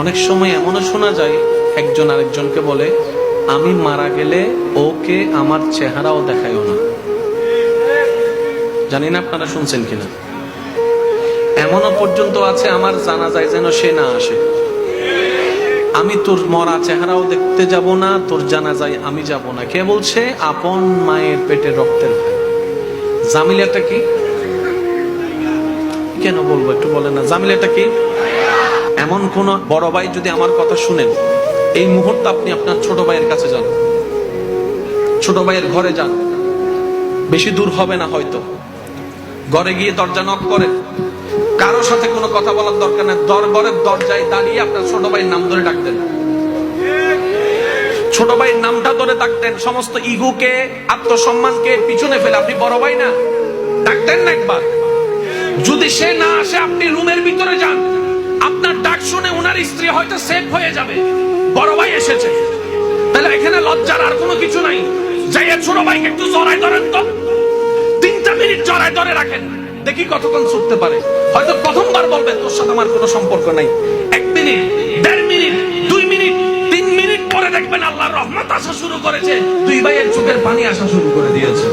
অনেক সময় এমনও শোনা যায়, একজন আরেকজনকে বলে, আমি মারা গেলে ওকে আমার চেহারাও দেখায়ও না। জানি না আপনারা শুনছেন কিনা। এমনও পর্যন্ত আছে, আমার জানা যায় যেন সে না আসে। আমি তোর মরা চেহারাও দেখতে যাব না, তোর জানা যায় আমি যাব না। কে বলছে? আপন মায়ের পেটে রক্তের জামিলাটা কি? কেন বলব, একটু বলে না। জামিলাটা কি? এমন কোন বড় ভাই যদি আমার কথা শুনেন, এই মুহূর্তে আপনি আপনার ছোট ভাইয়ের কাছে যান। ছোট ভাইয়ের ঘরে যান। বেশি দূর হবে না হয়তো। ঘরে গিয়ে দরজা নক করে কারও সাথে কোনো কথা বলার দরকার নেই। দরবারের দরজায় দাঁড়িয়ে আপনার ছোট ভাইয়ের নাম ধরে ডাকতেন। ছোট ভাইয়ের নামটা ধরে ডাকতেন। সমস্ত ইগুকে, আত্মসম্মানকে পিছনে ফেলে। আপনি বড় ভাই না। ডাকতেন না একবার। যদি সে না আসে, আপনি স্ত্রী হয়তো সেফ হয়ে যাবে। বড় ভাই এসেছে। তাহলে এখানে লজ্জার আর কোনো কিছু নাই। যাই ছোট ভাইকে একটু জড়াই ধরেন তো। তিনটা মিনিট জড়াই ধরে রাখেন। দেখি কতক্ষণ ছুটতে পারে। হয়তো প্রথমবার বলবে তোর সাথে আমার কোনো সম্পর্ক নাই। এক মিনিট, দেড় মিনিট, দুই মিনিট, তিন মিনিট পরে দেখবেন আল্লাহর রহমত আসা শুরু করেছে। দুই ভাইয়ের চোখের পানি আসা শুরু করে দিয়েছে।